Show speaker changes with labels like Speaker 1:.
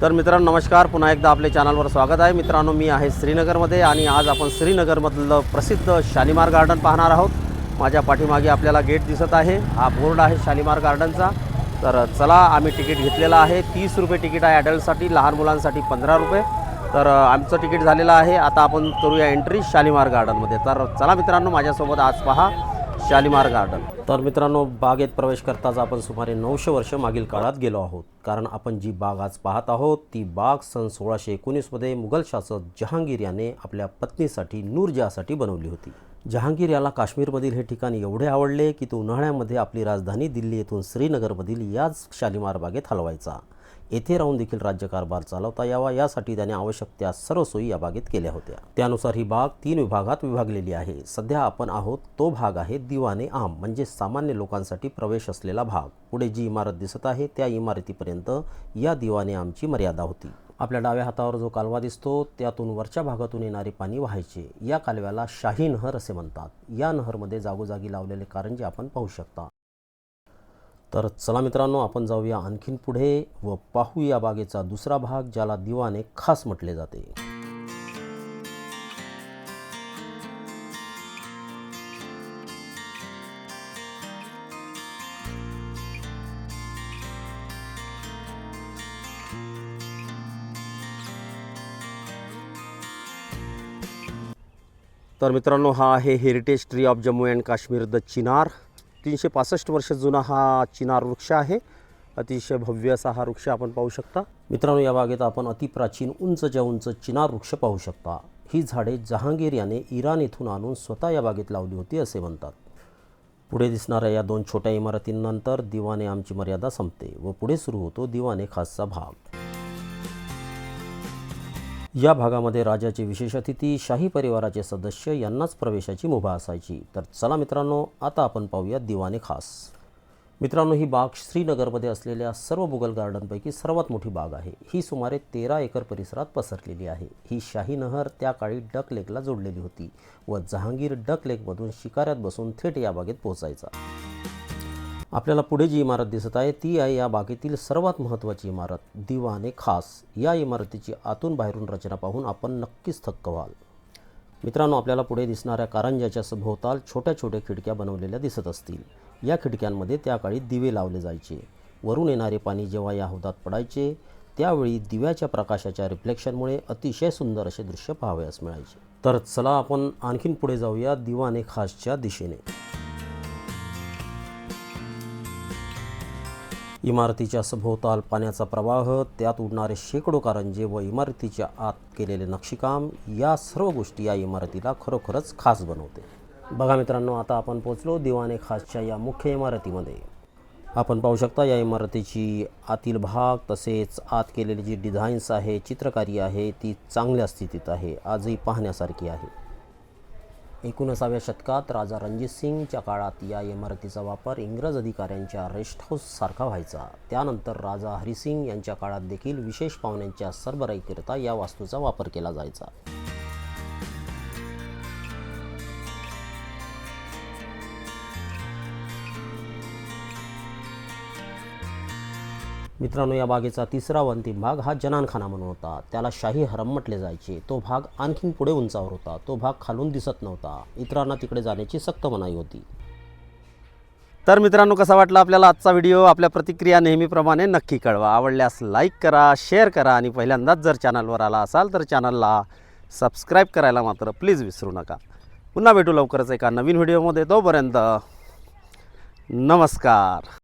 Speaker 1: तर मित्रांनो नमस्कार. पुन्हा एकदा आपल्या चॅनलवर स्वागत आहे. मित्रांनो मी आहे श्रीनगरमध्ये आणि आज आपण श्रीनगरमधलं प्रसिद्ध शालिमार गार्डन पाहणार आहोत. माझ्या पाठीमागे आपल्याला गेट दिसत आहे. हा बोर्ड आहे शालिमार गार्डनचा. तर चला आम्ही तिकीट घेतलेलं आहे. तीस रुपये तिकीट आहे ॲडल्टसाठी लहान मुलांसाठी पंधरा रुपये. तर आमचं तिकीट झालेलं आहे. आता आपण करूया एंट्री शालिमार गार्डनमध्ये. तर चला मित्रांनो माझ्यासोबत आज पहा. शालिमार गार्डन तर मित्रांनो बागेत प्रवेश करताच आपण सुमारे नऊशे वर्ष मागील काळात गेलो आहोत. कारण आपण जी बाग आज पाहत आहोत ती बाग सन सोळाशे एकोणीसमध्ये मुघल शासक जहांगीर याने आपल्या पत्नीसाठी नूरजहासाठी बनवली होती. जहांगीर याला काश्मीरमधील हे ठिकाण एवढे आवडले की तो उन्हाळ्यामध्ये आपली राजधानी दिल्ली येथून श्रीनगरमधील याच शालिमार बागेत हलवायचा. येथे राहून देखील राज्यकारभार चालवता यावा. यासाठी त्याने आवश्यक त्या सर्व सोयी या बागेत केल्या होत्या. त्यानुसार ही बाग तीन विभागात विभागलेली आहे. सध्या आपण आहोत तो भाग आहे दिवाने आम म्हणजे सामान्य लोकांसाठी प्रवेश असलेला भाग. पुढे जी इमारत दिसत आहे त्या इमारतीपर्यंत या दिवाने आमची मर्यादा होती. आपल्या डाव्या हातावर जो कालवा दिसतो त्यातून वरच्या भागातून येणारे पाणी व्हायचे. या कालव्याला शाही नहर असे म्हणतात. या नहरमध्ये जागोजागी लावलेले कारंजे आपण पाहू शकता. तर चला मित्रांनो आपण जाऊया आणखीन पुढे व पाहू या बागेचा दुसरा भाग ज्याला दिवाने खास म्हटले जाते. तर मित्रांनो हा आहे heritage tree of Jammu and Kashmir the chinar तीनशे पासष्ट वर्ष जुना हा चिनार वृक्ष आहे. अतिशय भव्य असा हा वृक्ष आपण पाहू शकता. मित्रांनो या बागेत आपण अतिप्राचीन उंचच्या उंच चिनार वृक्ष पाहू शकता. ही झाडे जहांगीर याने इराण येथून आणून स्वतः या बागेत लावली होती असे म्हणतात. पुढे दिसणाऱ्या या दोन छोट्या इमारतींनंतर दिवाने आमची मर्यादा संपते व पुढे सुरू होतो दिवाने खासचा भाग. या भागामध्ये राजाचे विशेष अतिथी शाही परिवाराचे सदस्य यांनाच प्रवेशाची मुभा असायची. तर चला मित्रांनो आता आपण पाहूया दिवाने खास. मित्रांनो ही बाग श्रीनगरमध्ये असलेल्या सर्व मुघल गार्डनपैकी सर्वात मोठी बाग आहे. ही सुमारे तेरा एकर परिसरात पसरलेली आहे. ही शाही नहर त्या काळी डक लेकला जोडलेली होती व जहांगीर डक लेकमधून शिकाऱ्यात बसून थेट या बागेत पोहोचायचा. आपल्याला पुढे जी इमारत दिसत आहे ती आहे या बागेतील सर्वात महत्त्वाची इमारत दिवाने खास. या इमारतीची आतून बाहेरून रचना पाहून आपण नक्कीच थक्क व्हाल. मित्रांनो आपल्याला पुढे दिसणाऱ्या कारंजाच्या सभोवताल छोट्या छोट्या खिडक्या बनवलेल्या दिसत असतील. या खिडक्यांमध्ये त्या काळी दिवे लावले जायचे. वरून येणारे पाणी जेव्हा या हौदात पडायचे त्यावेळी दिव्याच्या प्रकाशाच्या रिफ्लेक्शनमुळे अतिशय सुंदर असे दृश्य पाहावयास मिळायचे. तर चला आपण आणखीन पुढे जाऊया दिवाने खासच्या दिशेने. इमारतीच्या सभोवताल पाण्याचा प्रवाह त्यात उडणारे शेकडो कारंजे व इमारतीच्या आत केलेले नक्षीकाम या सर्व गोष्टी या इमारतीला खरोखरच खास बनवते. बघा मित्रांनो आता आपण पोचलो दिवाने खासच्या या मुख्य इमारतीमध्ये. आपण पाहू शकता या इमारतीची आतील भाग तसेच आत केलेली जी डिझाईन्स आहे चित्रकारी आहे ती चांगल्या स्थितीत आहे आजही पाहण्यासारखी आहे. एकोणसाव्या शतकात राजा रणजित सिंगच्या काळात या इमारतीचा वापर इंग्रज अधिकाऱ्यांच्या रेस्ट हाऊससारखा व्हायचा. त्यानंतर राजा हरिसिंग यांच्या काळात देखील विशेष पाहुण्यांच्या सरबराईकरिता या वास्तूचा वापर केला जायचा. मित्रांनो या बागेचा तिसरा व अंतिम भाग हा जनानखाना म्हणून होता. त्याला शाही हरम म्हटले जायचे. तो भाग आणखीन पुढे उंचावर होता. तो भाग खालून दिसत नव्हता. इतरांना तिकडे जाण्याची सक्त मनाई होती. तर मित्रांनो कसा वाटला आपल्याला आजचा व्हिडिओ? आपल्या प्रतिक्रिया नेहमीप्रमाणे नक्की कळवा. आवडल्यास लाईक करा शेअर करा आणि पहिल्यांदाच जर चॅनलवर आला असाल तर चॅनलला सबस्क्राईब करायला मात्र प्लीज विसरू नका. पुन्हा भेटू लवकरच एका नवीन व्हिडिओमध्ये. तोपर्यंत नमस्कार.